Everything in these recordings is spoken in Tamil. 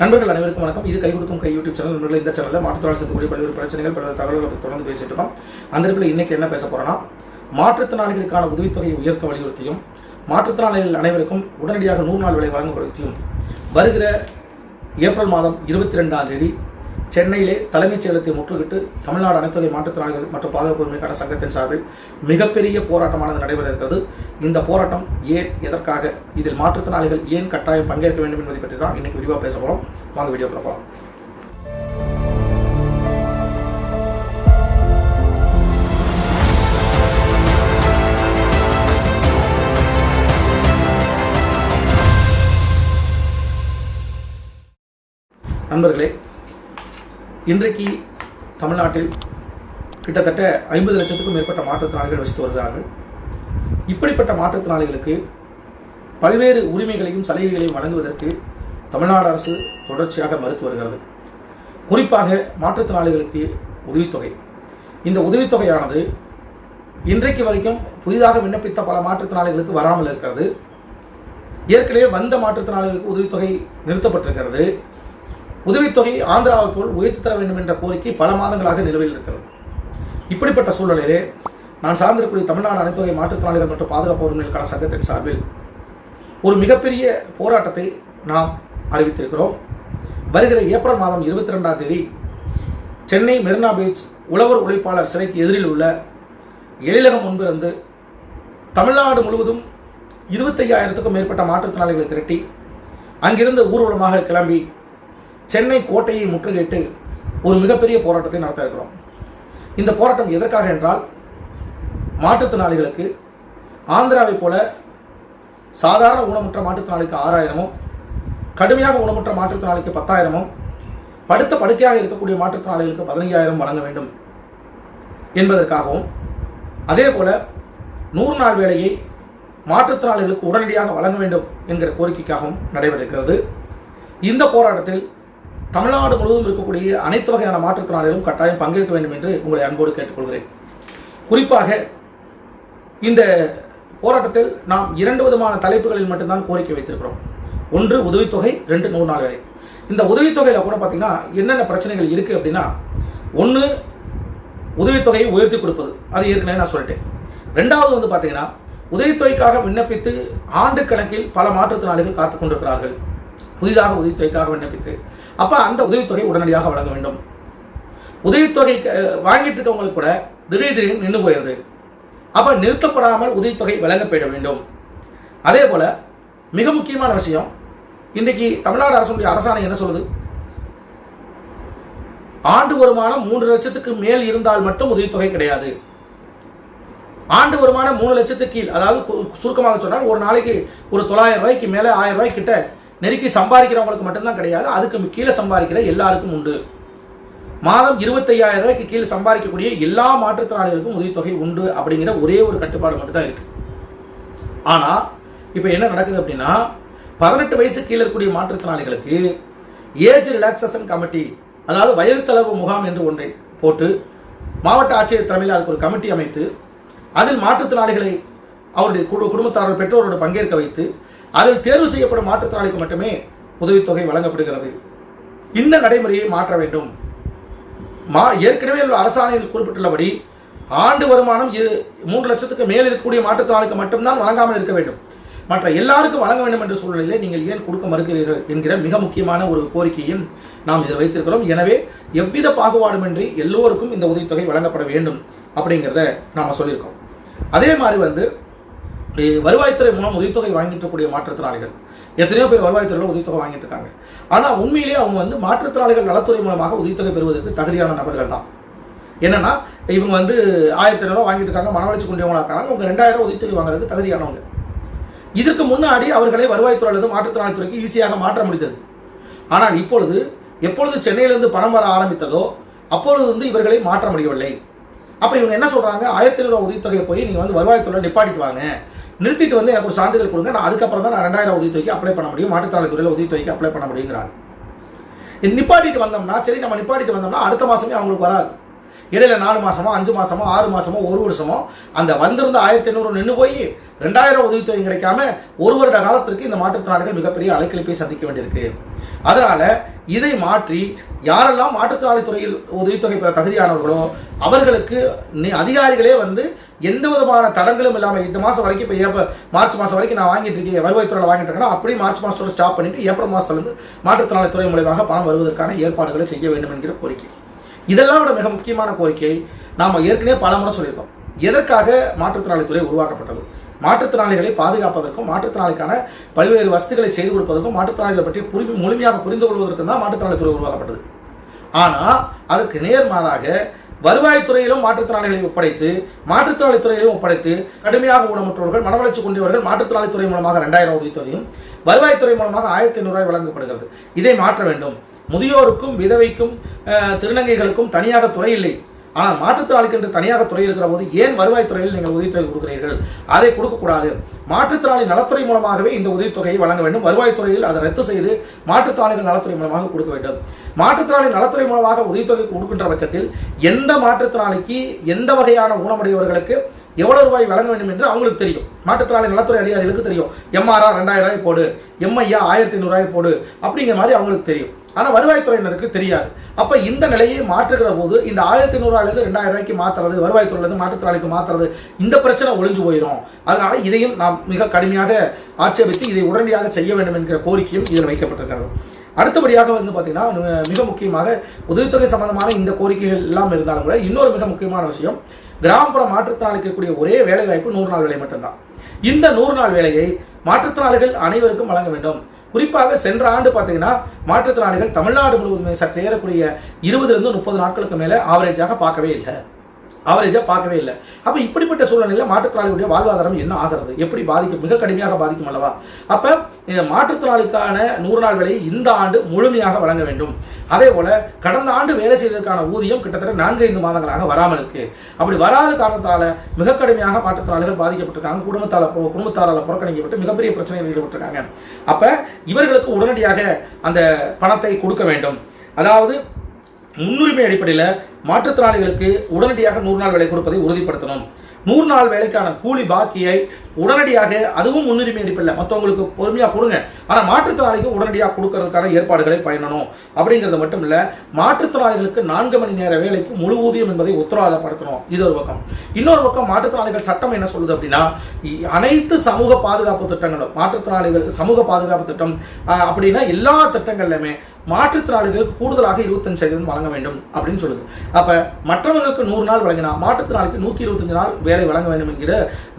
நண்பர்கள் அனைவருக்கும் வணக்கம். இது கை கொடுக்கும் கை யூடியூப் சேனல். நண்பர்கள் இந்த சேனலில் மாற்றுத்திறனாளி சேர்க்கக்கூடிய பல்வேறு பிரச்சனைகள் பல்வேறு தகவல்களை பற்றி தொடர்ந்து பேசிட்டு இருக்கோம். அந்த இடத்துல இன்னைக்கு என்ன பேச போறோம்னா மாற்றுத்திறனாளிகளுக்கான உதவித்தொகையை உயர்த்த வலியுறுத்தியும் மாற்றுத்திறனாளிகள் அனைவருக்கும் உடனடியாக நூறு நாள் விலை வழங்க வலியுறுத்தியும் வருகிற ஏப்ரல் மாதம் இருபத்தி ரெண்டாம் தேதி சென்னையிலே தலைமைச் செயலகத்தை முற்றுகிட்டு தமிழ்நாடு அனைத்துறை மாற்றுத்திறனாளிகள் மற்றும் பாதுகாப்பு உரிமைக்கான சங்கத்தின் சார்பில் மிகப்பெரிய போராட்டமானது நடைபெற இருக்கிறது இந்த போராட்டம் ஏன் எதற்காக இதில் மாற்றுத்திறனாளிகள் ஏன் கட்டாயம் பங்கேற்க வேண்டும் என்பதை பற்றி தான் இன்னைக்கு விரிவாக பேச போகிறோம் வாங்க வீடியோ போகலாம் நண்பர்களே இன்றைக்கு தமிழ்நாட்டில் கிட்டத்தட்ட ஐம்பது லட்சத்துக்கும் மேற்பட்ட மாற்றுத்திறனாளிகள் வசித்து வருகிறார்கள். இப்படிப்பட்ட மாற்றுத்திறனாளிகளுக்கு பல்வேறு உரிமைகளையும் சலுகைகளையும் வழங்குவதற்கு தமிழ்நாடு அரசு தொடர்ச்சியாக மறுத்து வருகிறது. குறிப்பாக மாற்றுத்திறனாளிகளுக்கு உதவித்தொகை. இந்த உதவித்தொகையானது இன்றைக்கு வரைக்கும் புதிதாக விண்ணப்பித்த பல மாற்றுத்திறனாளிகளுக்கு வராமல் இருக்கிறது. ஏற்கனவே வந்த மாற்றுத்திறனாளிகளுக்கு உதவித்தொகை நிறுத்தப்பட்டிருக்கிறது. உதவித்தொகை ஆந்திராவை போல் உயர்த்தி தர வேண்டும் என்ற கோரிக்கை பல மாதங்களாக நிலுவையில் இருக்கிறது. இப்படிப்பட்ட சூழ்நிலையிலே நான் சார்ந்திருக்கக்கூடிய தமிழ்நாடு அனைத்துவகை மாற்றுத்திறனாளிகள் மற்றும் பாதுகாப்பு உரிமைகளுக்கான சங்கத்தின் சார்பில் ஒரு மிகப்பெரிய போராட்டத்தை நாம் அறிவித்திருக்கிறோம். வருகிற ஏப்ரல் மாதம் இருபத்தி ரெண்டாம் தேதி சென்னை மெரினா பீச் உழவர் உழைப்பாளர் சிலைக்கு எதிரில் உள்ள எழிலகம் முன்பிருந்து தமிழ்நாடு முழுவதும் இருபத்தையாயிரத்துக்கும் மேற்பட்ட மாற்றுத்திறனாளிகளை திரட்டி அங்கிருந்து ஊர்வலமாக கிளம்பி சென்னை கோட்டையை முற்றுகையிட்டு ஒரு மிகப்பெரிய போராட்டத்தை நடத்த இருக்கிறோம். இந்த போராட்டம் எதற்காக என்றால் மாற்றுத்திறனாளிகளுக்கு ஆந்திராவைப் போல சாதாரண ஊனமுற்ற மாற்றுத்திறனாளிக்கு ஆறாயிரமும் கடுமையாக ஊனமுற்ற மாற்றுத்திறனாளிக்கு பத்தாயிரமும் படுத்த படுக்கையாக இருக்கக்கூடிய மாற்றுத்திறனாளிகளுக்கு பதினைஞ்சாயிரம் வழங்க வேண்டும் என்பதற்காகவும் அதே போல நூறு நாள் வேலையை மாற்றுத்திறனாளிகளுக்கு உடனடியாக வழங்க வேண்டும் என்கிற கோரிக்கைக்காகவும் நடைபெறுகிறது. இந்த போராட்டத்தில் தமிழ்நாடு முழுவதும் இருக்கக்கூடிய அனைத்து வகையான மாற்றுத்திறனாளிகளும் கட்டாயம் பங்கேற்க வேண்டும் என்று உங்களை அன்போடு கேட்டுக்கொள்கிறேன். குறிப்பாக இந்த போராட்டத்தில் நாம் இரண்டு விதமான தலைப்புகளில் மட்டும்தான் கோரிக்கை வைத்திருக்கிறோம். ஒன்று உதவித்தொகை ரெண்டு நூறு நாள் வேலை. இந்த உதவித்தொகையில் கூட பார்த்தீங்கன்னா என்னென்ன பிரச்சனைகள் இருக்குது அப்படின்னா ஒன்று உதவித்தொகையை உயர்த்தி கொடுப்பது. அது ஏற்கனவே நான் சொல்லிட்டேன். ரெண்டாவது வந்து பார்த்தீங்கன்னா உதவித்தொகைக்காக விண்ணப்பித்து ஆண்டு கணக்கில் பல மாற்றுத்திறனாளிகள் காத்து கொண்டிருக்கிறார்கள். புதிதாக உதவித்தொகைக்காக விண்ணப்பித்து அப்போ அந்த உதவித்தொகை உடனடியாக வழங்க வேண்டும். உதவித்தொகை வாங்கிட்டு இருக்கவங்களுக்கு கூட திடீர் திடீர்னு நின்று போயிருது. அப்போ நிறுத்தப்படாமல் உதவித்தொகை வழங்கப்பட வேண்டும். அதே போல் மிக முக்கியமான விஷயம் இன்றைக்கி தமிழ்நாடு அரசுடைய அரசாணை என்ன சொல்லுது? ஆண்டு வருமானம் மூன்று லட்சத்துக்கு மேல் இருந்தால் மட்டும் உதவித்தொகை கிடையாது. ஆண்டு வருமானம் மூணு லட்சத்துக்கு கீழ் அதாவது கு- சுருக்கமாக சொன்னால் ஒரு நாளைக்கு ஒரு தொள்ளாயிரம் ரூபாய்க்கு மேலே ஆயிரம் ரூபாய்க்கிட்ட நெருக்கி சம்பாதிக்கிறவங்களுக்கு மட்டும்தான் கிடையாது. அதுக்கு கீழே சம்பாதிக்கிற எல்லாருக்கும் உண்டு. மாதம் இருபத்தையாயிரம் ரூபாய்க்கு கீழே சம்பாதிக்கக்கூடிய எல்லா மாற்றுத்திறனாளிகளுக்கும் உதவித்தொகை உண்டு அப்படிங்கிற ஒரே ஒரு கட்டுப்பாடு மட்டும்தான் இருக்குது இருக்கு. ஆனால் இப்போ என்ன நடக்குது அப்படின்னா பதினெட்டு வயசு கீழே இருக்கக்கூடிய மாற்றுத்திறனாளிகளுக்கு ஏஜ் ரிலாக்ஸேஷன் கமிட்டி அதாவது வயது தளர்வு முகாம் என்று ஒன்றை போட்டு மாவட்ட ஆட்சியர் தலைமையில் அதுக்கு ஒரு கமிட்டி அமைத்து அதில் மாற்றுத்திறனாளிகளை அவருடைய குடு குடும்பத்தார்கள் பெற்றோரோடு பங்கேற்க வைத்து அதில் தேர்வு செய்யப்படும் மாற்றுத்திறனாளிக்கு மட்டுமே உதவித்தொகை வழங்கப்படுகிறது. இந்த நடைமுறையை மாற்ற வேண்டும். மா ஏற்கனவே உள்ள அரசாணையில் குறிப்பிட்டுள்ளபடி ஆண்டு வருமானம் இரு மூன்று லட்சத்துக்கு மேல் இருக்கக்கூடிய மாற்றுத்திறனாளிக்கு மட்டும்தான் வழங்காமல் இருக்க வேண்டும். மற்ற எல்லாருக்கும் வழங்க வேண்டும் என்ற சூழ்நிலையிலே நீங்கள் ஏன் கொடுக்க மறுக்கிறீர்கள் என்கிற மிக முக்கியமான ஒரு கோரிக்கையும் நாம் இதில் வைத்திருக்கிறோம். எனவே எவ்வித பாகுபாடுமின்றி எல்லோருக்கும் இந்த உதவித்தொகை வழங்கப்பட வேண்டும் அப்படிங்கிறத நாம் சொல்லியிருக்கோம். அதே மாதிரி வந்து வருவாய்த்துறை மூலம் உதவித்தொகை வாங்கிட்டு இருக்கக்கூடிய மாற்றுத்திறனாளிகள். எத்தனையோ பேர் வருவாய்த்துறையில் உதவித்தொகை வாங்கிட்டு இருக்காங்க ஆனால் உண்மையிலேயே அவங்க வந்து மாற்றுத்திறனாளிகள் நலத்துறை மூலமாக உதவித்தொகை பெறுவதற்கு தகுதியான நபர்கள் தான். என்னன்னா இவங்க வந்து ஆயிரத்தி ஐநூறுவா வாங்கிட்டு இருக்காங்க மனவளர்ச்சி கொண்டவங்களா இருக்காங்க அவங்க ரெண்டாயிரம் உதவித்தொகை வாங்குறதுக்கு தகுதியானவங்க. இதற்கு முன்னாடி அவர்களை வருவாய்த்துறை அல்லது மாற்றுத்திறனாளித்துறைக்கு ஈஸியாக மாற்ற முடிந்தது. ஆனால் இப்பொழுது எப்பொழுது சென்னையிலிருந்து பணம் வர ஆரம்பித்ததோ அப்பொழுது வந்து இவர்களை மாற்ற முடியவில்லை. அப்போ இவங்க என்ன சொல்கிறாங்க ஆயிரத்தி ஐநூறுவா உதவித்தொகையை போய் நீங்கள் வந்து வருவாய்த்துறையில் நிப்பாட்டிட்டு வாங்க. நிறுத்திட்டு வந்து எனக்கு ஒரு சான்றிதழ் கொடுங்க. நான் அதுக்கப்புறம் தான் நான் ரெண்டாயிரம் உதவித்தொகைக்கு அப்ளை பண்ண முடியும். மாற்றுத்திறனாளித்துறையில் உதவித்தொகைக்கு அப்ளை பண்ண முடியுங்கிறாங்க இது நிப்பாட்டிட்டு வந்தோம்னா சரி நம்ம நிப்பாட்டிட்டு வந்தோம்னா அடுத்த மாதமே அவங்களுக்கு வராது. இடையில நாலு மாசமோ அஞ்சு மாசமோ ஆறு மாசமோ ஒரு வருஷமோ அந்த வந்திருந்த ஆயிரத்தி ஐநூறு நின்று போய் ரெண்டாயிரம் உதவித்தொகை கிடைக்காம ஒரு வருட காலத்திற்கு இந்த மாற்றுத்திறனாளிகள் மிகப்பெரிய அலைக்கழிப்பை சந்திக்க வேண்டியிருக்கு. அதனால இதை மாற்றி யாரெல்லாம் மாற்றுத்திறனாளி துறையில் உதவித்தொகை பெற தகுதியானவர்களோ அவர்களுக்கு அதிகாரிகளே வந்து எந்த விதமான தடங்களும் இல்லாமல் இந்த மாதம் வரைக்கும் இப்போ ஏப்ப மார்ச் மாதம் வரைக்கும் நான் வாங்கிட்டு இருக்கேன் வருவாய்த்துறையில் வாங்கிட்டு இருக்கேன்னா அப்படியே மார்ச் மாதத்தோட ஸ்டாப் பண்ணிட்டு ஏப்ரல் மாதத்துலேருந்து மாற்றுத்திறனாளி துறை மூலமாக பணம் வருவதற்கான ஏற்பாடுகளை செய்ய வேண்டும் என்கிற கோரிக்கை. இதெல்லாம் விட மிக முக்கியமான கோரிக்கை நாம் ஏற்கனவே பல முறை சொல்லியிருக்கோம். எதற்காக மாற்றுத்திறனாளித்துறை உருவாக்கப்பட்டது? மாற்றுத்திறனாளிகளை பாதுகாப்பதற்கும் மாற்றுத்திறனாளிக்கான பல்வேறு வசதிகளை செய்து கொடுப்பதற்கும் மாற்றுத்திறனாளிகளை பற்றி புரி முழுமையாக புரிந்து கொள்வதற்கும் தான் மாற்றுத்திறனாளித்துறை உருவாக்கப்பட்டது. ஆனால் அதற்கு நேர்மாறாக வருவாய்த்துறையிலும் மாற்றுத்திறனாளிகளை ஒப்படைத்து மாற்றுத்திறனாளித்துறையிலும் ஒப்படைத்து கடுமையாக ஊனமுற்றவர்கள் மனவளர்ச்சி கொண்டவர்கள் மாற்றுத்திறனாளித்துறை மூலமாக ரெண்டாயிரம் உதவித்தொகையும் வருவாய்த்துறை மூலமாக ஆயிரத்தி ஐநூறுரூவாய் வழங்கப்படுகிறது. இதை மாற்ற வேண்டும். முதியோருக்கும் விதவைக்கும் திருநங்கைகளுக்கும் தனியாக துறை இல்லை. ஆனால் மாற்றுத்திறனாளிக்கு என்று தனியாக துறை இருக்கிற போது ஏன் வருவாய்த்துறையில் நீங்கள் உதவித்தொகை கொடுக்கிறீர்கள்? அதை கொடுக்கக்கூடாது. மாற்றுத்திறனாளி நலத்துறை மூலமாகவே இந்த உதவித்தொகையை வழங்க வேண்டும். வருவாய்த்துறையில் அதை ரத்து செய்து மாற்றுத்திறனாளிகள் நலத்துறை மூலமாக கொடுக்க வேண்டும். மாற்றுத்திறனாளி நலத்துறை மூலமாக உதவித்தொகை கொடுக்கின்ற பட்சத்தில் எந்த மாற்றுத்திறனாளிக்கு எந்த வகையான ஊனமுடையவர்களுக்கு எவ்வளவு ரூபாய் வழங்க வேண்டும் என்று அவங்களுக்கு தெரியும். மாற்றுத்திறனாளி நலத்துறை அதிகாரிகளுக்கு தெரியும். எம்ஆர்ஆர் ரெண்டாயிரம் ரூபாய் போடு. எம்ஐயா ஆயிரத்தி ஐநூறுரூவாய் போடு அப்படிங்கிற மாதிரி அவங்களுக்கு தெரியும். ஆனால் வருவாய்த்துறையினருக்கு தெரியாது. அப்போ இந்த நிலையை மாற்றுகிற போது இந்த ஆயிரத்தி ஐநூறுவாயிலேருந்து ரெண்டாயிரம் ரூபாய்க்கு மாற்றுறது வருவாய்த்துறையிலேருந்து மாற்றுத்திறனாளிக்கு மாற்றுறது இந்த பிரச்சனை ஒழிஞ்சு போயிடும் அதனால் இதையும் நாம் மிக கடுமையாக ஆட்சேபித்து இதை உடனடியாக செய்ய வேண்டும் என்கிற கோரிக்கையும் இதில் வைக்கப்பட்டிருக்கிறது. அடுத்தபடியாக வந்து பார்த்தீங்கன்னா மிக- மிக முக்கியமாக உதவித்தொகை சம்பந்தமான இந்த கோரிக்கைகள் எல்லாம் இருந்தாலும் கூட இன்னொரு மிக முக்கியமான விஷயம் கிராமப்புற மாற்றுத்திறனாளிக்கு இருக்கக்கூடிய ஒரே வேலை வாய்ப்பு நூறு நாள் வேலை மட்டும்தான். இந்த நூறு நாள் வேலையை மாற்றுத்திறனாளிகள் அனைவருக்கும் வழங்க வேண்டும். குறிப்பாக சென்ற ஆண்டு பார்த்தீங்கன்னா மாற்றுத்திறனாளிகள் தமிழ்நாடு முழுவதுமே சற்று ஏறக்கூடிய இருபதுலேருந்து முப்பது நாட்களுக்கு மேலே ஆவரேஜாக பார்க்கவே இல்லை. ஆவரேஜாக பார்க்கவே இல்லை. அப்போ இப்படிப்பட்ட சூழ்நிலையில் மாற்றுத்திறனாளிகளுடைய வாழ்வாதாரம் என்ன ஆகிறது? எப்படி பாதிக்கும் மிக கடுமையாக பாதிக்கும் அல்லவா? அப்போ இந்த மாற்றுத்திறனாளிக்கான நூறு நாள் வேலையை இந்த ஆண்டு முழுமையாக வழங்க வேண்டும். அதே போல் கடந்த ஆண்டு வேலை செய்ததற்கான ஊதியம் கிட்டத்தட்ட நான்கு ஐந்து மாதங்களாக வராமல் இருக்கு. அப்படி வராத காரணத்தால் மிக கடுமையாக மாற்றுத்திறனாளிகள் பாதிக்கப்பட்டிருக்காங்க. குடும்பத்தால் குடும்பத்தாரால் புறக்கணிக்கப்பட்டு மிகப்பெரிய பிரச்சனைகள் ஈடுபட்டிருக்காங்க. அப்போ இவர்களுக்கு உடனடியாக அந்த பணத்தை கொடுக்க வேண்டும். அதாவது முன்னுரிமை அடிப்படையில் மாற்றுத்திறனாளிகளுக்கு உடனடியாக நூறு நாள் வேலை கொடுப்பதை உறுதிப்படுத்தணும். நூறு நாள் வேலைக்கான கூலி பாக்கியை உடனடியாக அதுவும் முன்னுரிமை அடிப்படையில் மற்றவங்களுக்கு பொறுமையாக கொடுங்க. ஆனால் மாற்றுத்திறனாளிக்கு உடனடியாக கொடுக்கறதுக்கான ஏற்பாடுகளை பயணணும். அப்படிங்கிறது மட்டும் இல்லை மாற்றுத்திறனாளிகளுக்கு நான்கு மணி நேர வேலைக்கு முழு ஊதியம் என்பதை உத்தரவாதப்படுத்தணும். இது ஒரு பக்கம். இன்னொரு பக்கம் மாற்றுத்திறனாளிகள் சட்டம் என்ன சொல்லுது அப்படின்னா அனைத்து சமூக பாதுகாப்பு திட்டங்களும் மாற்றுத்திறனாளிகள் சமூக பாதுகாப்பு திட்டம் அப்படின்னா எல்லா திட்டங்கள்லையுமே மாற்றுத்திறனாளிகளுக்கு கூடுதலாக இருபத்தஞ்சு சதவீதம் வழங்க வேண்டும் அப்படின்னு சொல்லுது. அப்போ மற்றவங்களுக்கு நூறு நாள் வழங்கினா மாற்றுத்திறனாளிக்கு நூற்றி இருபத்தஞ்சு நாள் வேலை வழங்க வேண்டும் என்கிற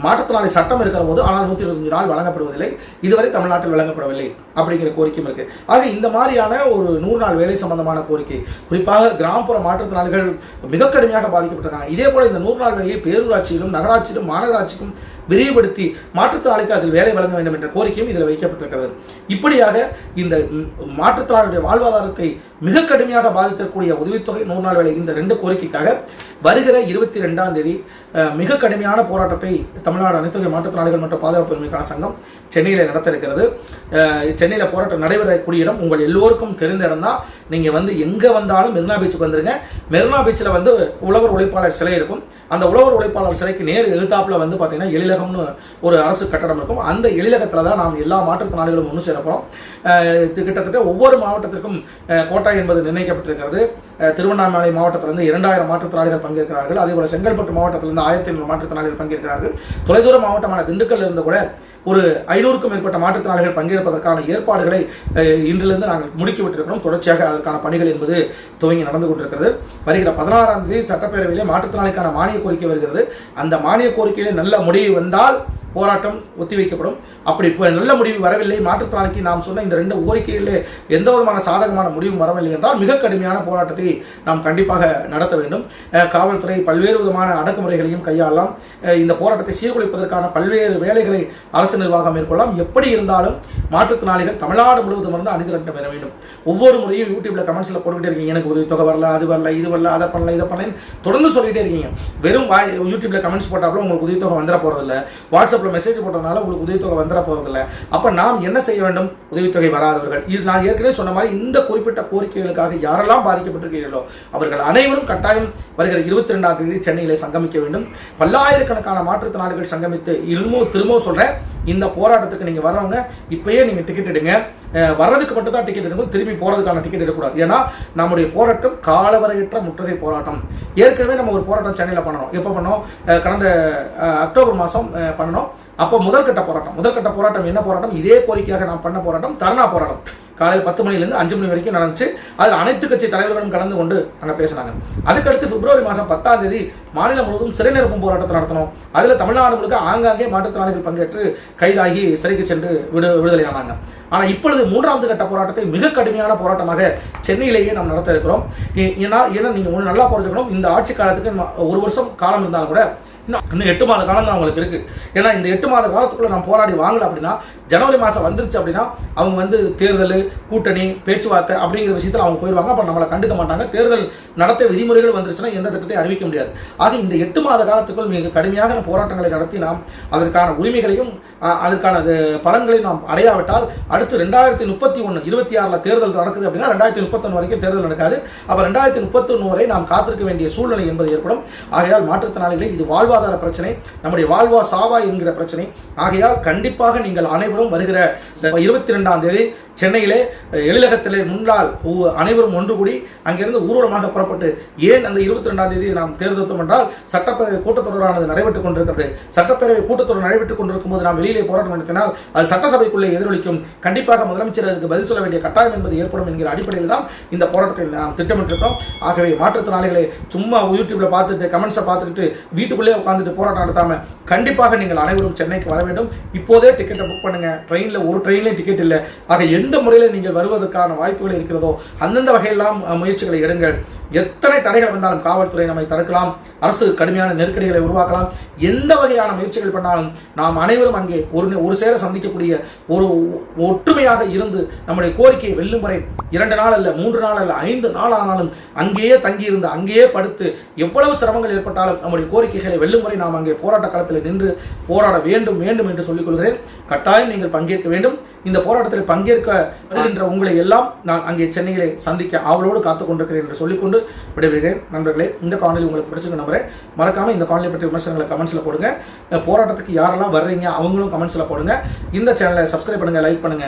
மாற்றுத்திறனாளி சட்டம் இருக்கிற போது ஆனால் நூற்றி இருபத்தஞ்சு நாள் வழங்கப்படுவதில்லை. இதுவரை தமிழ்நாட்டில் வழங்கப்படவில்லை அப்படிங்கிற கோரிக்கையும் இருக்கு. ஆக இந்த மாதிரியான ஒரு நூறு நாள் வேலை சம்பந்தமான கோரிக்கை குறிப்பாக கிராமப்புற மாற்றுத்திறனாளிகள் மிக கடுமையாக பாதிக்கப்பட்டிருக்காங்க. இதே போல இந்த நூறு நாள் வேலையை பேரூராட்சியிலும் நகராட்சியிலும் மாநகராட்சிக்கும் விரிவுபடுத்தி மாற்றுத்திறனாளிக்கு அதில் வேலை வழங்க வேண்டும் என்ற கோரிக்கையும் இதில் வைக்கப்பட்டிருக்கிறது. இப்படியாக இந்த ம், மாற்றுத்திறனாளியுடைய வாழ்வாதாரத்தை மிக கடுமையாக பாதித்திருக்கக்கூடிய உதவித்தொகை நூறு நாள் வேலை இந்த ரெண்டு கோரிக்கைக்காக வருகிற இருபத்தி ரெண்டாம் தேதி மிக கடுமையான போராட்டத்தை தமிழ்நாடு அனைத்து மாற்றுத்திறனாளிகள் மற்றும் பாதுகாப்பு உரிமைக்கான சங்கம் சென்னையில் நடத்த இருக்கிறது சென்னையில் போராட்டம் நடைபெறக்கூடிய இடம் உங்கள் எல்லோருக்கும் தெரிந்த இடம் தான். நீங்கள் வந்து எங்கே வந்தாலும் மெரினா பீச்சுக்கு வந்துருங்க. மெரினா பீச்சில் வந்து உழவர் உழைப்பாளர் சிலை இருக்கும். அந்த உழவர் உழைப்பாளர் சிலைக்கு நேர் எழுத்தாப்பில் வந்து பார்த்தீங்கன்னா எழிலகம்னு ஒரு அரசு கட்டடம் இருக்கும். அந்த எழிலகத்தில் தான் நாம் எல்லா மாற்றுத்திறனாளிகளும் ஒன்று சேரப்போகிறோம் இது கிட்டத்தட்ட ஒவ்வொரு மாவட்டத்திற்கும் கோட்டா என்பது நிர்ணயிக்கப்பட்டிருக்கிறது. திருவண்ணாமலை மாவட்டத்திலிருந்து இரண்டாயிரம் மாற்றுத்திறனாளிகள் பங்கேற்கிறார்கள். அதே போல செங்கல்பட்டு மாவட்டத்திலிருந்து ஆயிரத்தி ஐநூறு மாற்றுத்திறனாளிகள் பங்கேற்கிறார்கள். தொலைதூர மாவட்டமான திண்டுக்கல்ல இருந்து கூட ஒரு ஐநூறுக்கும் மேற்பட்ட மாற்றுத்திறனாளிகள் பங்கேற்பதற்கான ஏற்பாடுகளை இன்றிலிருந்து நாங்கள் முடுக்கி விட்டிருக்கிறோம். தொடர்ச்சியாக அதற்கான பணிகள் என்பது துவங்கி நடந்து கொண்டிருக்கிறது. வருகிற பதினாறாம் தேதி சட்டப்பேரவையிலே மாற்றுத்திறனாளிக்கான மானிய கோரிக்கை வருகிறது. அந்த மானிய கோரிக்கையில் நல்ல முடிவு வந்தால் போராட்டம் ஒத்திவைக்கப்படும். அப்படி இப்போ நல்ல முடிவு வரவில்லை. மாற்றுத்திறனாளிக்கு நாம் சொன்ன இந்த ரெண்டு கோரிக்கைகளிலே எந்த விதமான சாதகமான முடிவும் வரவில்லை என்றால் மிக கடுமையான போராட்டத்தை நாம் கண்டிப்பாக நடத்த வேண்டும். காவல்துறை பல்வேறு விதமான அடக்குமுறைகளையும் கையாளலாம். இந்த போராட்டத்தை சீர்குலைப்பதற்கான பல்வேறு வேலைகளை அரசு நிர்வாகம் மேற்கொள்ளலாம். எப்படி இருந்தாலும் மாற்றுத்திறனாளிகள் தமிழ்நாடு முழுவதும் இருந்து அணிதிரட்டம் பெற வேண்டும். ஒவ்வொரு முறையும் யூடியூப்ல கமெண்ட்ஸில் போட்டுக்கிட்டே இருக்கீங்க. எனக்கு உதவித்தொகை வரல அது வரல இது வரல அதை பண்ணல இதை பண்ணல தொடர்ந்து சொல்லிட்டே இருக்கீங்க. வெறும் யூடியூப்ல கமெண்ட்ஸ் போட்டாப்புல உங்களுக்கு உதவித்தொகை வந்துட போறதில்ல. வாட்ஸ்அப்பில் மெசேஜ் போட்டதுனால உங்களுக்கு உதவித்தொகை வந்துட போகிறதில்ல அப்போ நாம் என்ன செய்ய வேண்டும்? உதவித்தொகை வராதவர்கள். இது நான் ஏற்கனவே சொன்ன மாதிரி இந்த குறிப்பிட்ட கோரிக்கைகளுக்காக யாரெல்லாம் பாதிக்கப்பட்டிருக்கிறீர்களோ அவர்கள் அனைவரும் கட்டாயம் வருகிற இருபத்தி ரெண்டாம் தேதி சென்னையிலே சங்கமிக்க வேண்டும். பல்லாயிரக்கணக்கான மாற்றுத்திறனாளிகள் சங்கமித்து திரும்பவும் திரும்பவும் சொல்கிறேன் இந்த போராட்டத்துக்கு நீங்கள் வர்றவங்க இப்பயே நீங்கள் டிக்கெட் எடுங்க. வர்றதுக்கு மட்டும் தான் டிக்கெட் எடுக்கும் திரும்பி போகிறதுக்கான டிக்கெட் எடுக்கக்கூடாது. ஏன்னா நம்முடைய போராட்டம் காலவரையற்ற முற்றுகை போராட்டம். ஏற்கனவே நம்ம ஒரு போராட்டம் சென்னையில் பண்ணணும். எப்போ பண்ணோம் கடந்த அக்டோபர் மாதம் பண்ணணும். அப்போ முதல் கட்ட போராட்டம். முதல்கட்ட போராட்டம் என்ன போராட்டம்? இதே கோரிக்கையாக நாம் பண்ண போராட்டம் தர்ணா போராட்டம். காலையில் பத்து மணிலேருந்து அஞ்சு மணி வரைக்கும் நடந்துச்சு. அதில் அனைத்து கட்சி தலைவர்களும் கலந்து கொண்டு அங்கே பேசினாங்க. அதுக்கடுத்து பிப்ரவரி மாதம் பத்தாம் தேதி மாநிலம் முழுவதும் சிறை நிரப்பும் போராட்டத்தை நடத்தணும் அதில் தமிழ்நாடு முழுக்க ஆங்காங்கே மாற்றுத்திறனாளிகள் பங்கேற்று கைதாகி சிறைக்கு சென்று விடு விடுதலையானாங்க. ஆனால் இப்பொழுது மூன்றாவது கட்ட போராட்டத்தை மிக கடுமையான போராட்டமாக சென்னையிலேயே நாம் நடத்த இருக்கிறோம். ஏன்னா ஏன்னா நீங்கள் ஒன்று நல்லா புரிஞ்சுக்கணும். இந்த ஆட்சி காலத்துக்கு ஒரு வருஷம் காலம் இருந்தாலும் கூட இன்னும் இன்னும் எட்டு மாத காலம் தான் அவங்களுக்கு இருக்கு. ஏன்னா இந்த எட்டு மாத காலத்துக்குள்ள நான் போராடி வாங்கல அப்படின்னா ஜனவரி மாதம் வந்துருச்சு அப்படின்னா அவங்க வந்து தேர்தல் கூட்டணி பேச்சுவார்த்தை அப்படிங்கிற விஷயத்தில் அவங்க போயிடுவாங்க அப்போ நம்மளை கண்டுக்க மாட்டாங்க. தேர்தல் நடத்த விதிமுறைகள் வந்துருச்சுன்னா எந்த திட்டத்தையும் அறிவிக்க முடியாது. ஆக இந்த எட்டு மாத காலத்துக்குள் மிக கடுமையான போராட்டங்களை நடத்தி நாம் அதற்கான உரிமைகளையும் அதற்கான பலன்களையும் நாம் அடையாவிட்டால் அடுத்து ரெண்டாயிரத்தி முப்பத்தி ஒன்று இருபத்தி ஆறில் தேர்தல் நடக்குது அப்படின்னா ரெண்டாயிரத்தி முப்பத்தொன்று வரைக்கும் தேர்தல் நடக்காது. அப்போ ரெண்டாயிரத்தி முப்பத்தொன்று வரை நாம் காத்திருக்க வேண்டிய சூழ்நிலை என்பது ஏற்படும். ஆகையால் மாற்றுத்திறனாளிகளே இது வாழ்வாதார பிரச்சனை. நம்முடைய வாழ்வா சாவா என்கிற பிரச்சனை. ஆகையால் கண்டிப்பாக நீங்கள் அனைவரும் வருகிற இருபத்தி ரெண்டாம் தேதி சென்னையிலே எழிலகத்திலே முன்னாள் அனைவரும் ஒன்று கூடி அங்கிருந்து ஊர்வலமாக புறப்பட்டு ஏன் அந்த இருபத்தி ரெண்டாம் தேதி நாம் தேர்ந்தெடுத்தோம் என்றால் சட்டப்பேரவை கூட்டத்தொடரானது நடைபெற்றுக் கொண்டிருக்கிறது. சட்டப்பேரவை கூட்டத்தொடர் நடைபெற்றுக் கொண்டிருக்கும் போது நாம் வெளியிலே போராட்டம் நடத்தினால் அது சட்டசபைக்குள்ளே எதிரொலிக்கும். கண்டிப்பாக முதலமைச்சர் அதுக்கு பதில் சொல்ல வேண்டிய கட்டாயம் என்பது ஏற்படும் என்கிற அடிப்படையில் தான் இந்த போராட்டத்தை நாம் திட்டமிட்டிருக்கிறோம். ஆகவே மாற்றுத்திறனாளிகளை சும்மா யூடியூப்ல பார்த்துட்டு கமெண்ட்ஸை பார்த்துட்டு வீட்டுக்குள்ளே உட்காந்துட்டு போராட்டம் நடத்தாம கண்டிப்பாக நீங்கள் அனைவரும் சென்னைக்கு வர வேண்டும். இப்போதே டிக்கெட்டை புக் பண்ணுங்க. ட்ரெயினில் ஒரு ட்ரெயின்லேயும் டிக்கெட் இல்லை. ஆக எந்த முறையில் நீங்கள் வருவதற்கான வாய்ப்புகள் இருக்கிறதோ அந்தந்த வகையெல்லாம் முயற்சிகளை எடுங்கள். எத்தனை தடைகள் வந்தாலும் காவல்துறை நம்மை தடுக்கலாம். அரசு கடுமையான நெருக்கடிகளை உருவாக்கலாம். எந்த வகையான முயற்சிகள் பண்ணாலும் நாம் அனைவரும் அங்கே ஒரு ஒரு சேர சந்திக்கக்கூடிய ஒரு ஒற்றுமையாக இருந்து நம்முடைய கோரிக்கையை வெல்லும் வரை இரண்டு நாள் அல்ல மூன்று நாள் அல்ல ஐந்து நாள் ஆனாலும் அங்கேயே தங்கியிருந்து அங்கேயே படுத்து எவ்வளவு சிரமங்கள் ஏற்பட்டாலும் நம்முடைய கோரிக்கைகளை வெல்லும் வரை நாம் அங்கே போராட்ட காலத்தில் நின்று போராட வேண்டும் வேண்டும் என்று சொல்லிக்கொள்கிறேன் கட்டாயம் நீங்கள் பங்கேற்க வேண்டும். இந்த போராட்டத்தில் பங்கேற்க வருகின்ற உங்களை எல்லாம் நான் அங்கே சென்னையிலே சந்திக்க ஆவலோடு காத்துக் கொண்டிருக்கிறேன் என்று சொல்லிக்கொண்டு விடைபெறுகிறேன். நண்பர்களே இந்த காணொலி உங்களுக்கு பிடிச்சிருக்க நம்புறேன். மறக்காம இந்த காணொலி பற்றி விமர்சனங்களை கமெண்ட்ஸில் போடுங்க. போராட்டத்துக்கு யாரெல்லாம் வர்றீங்க அவங்களும் கமெண்ட்ஸில் போடுங்க. இந்த சேனலை சப்ஸ்கிரைப் பண்ணுங்க லைக் பண்ணுங்க.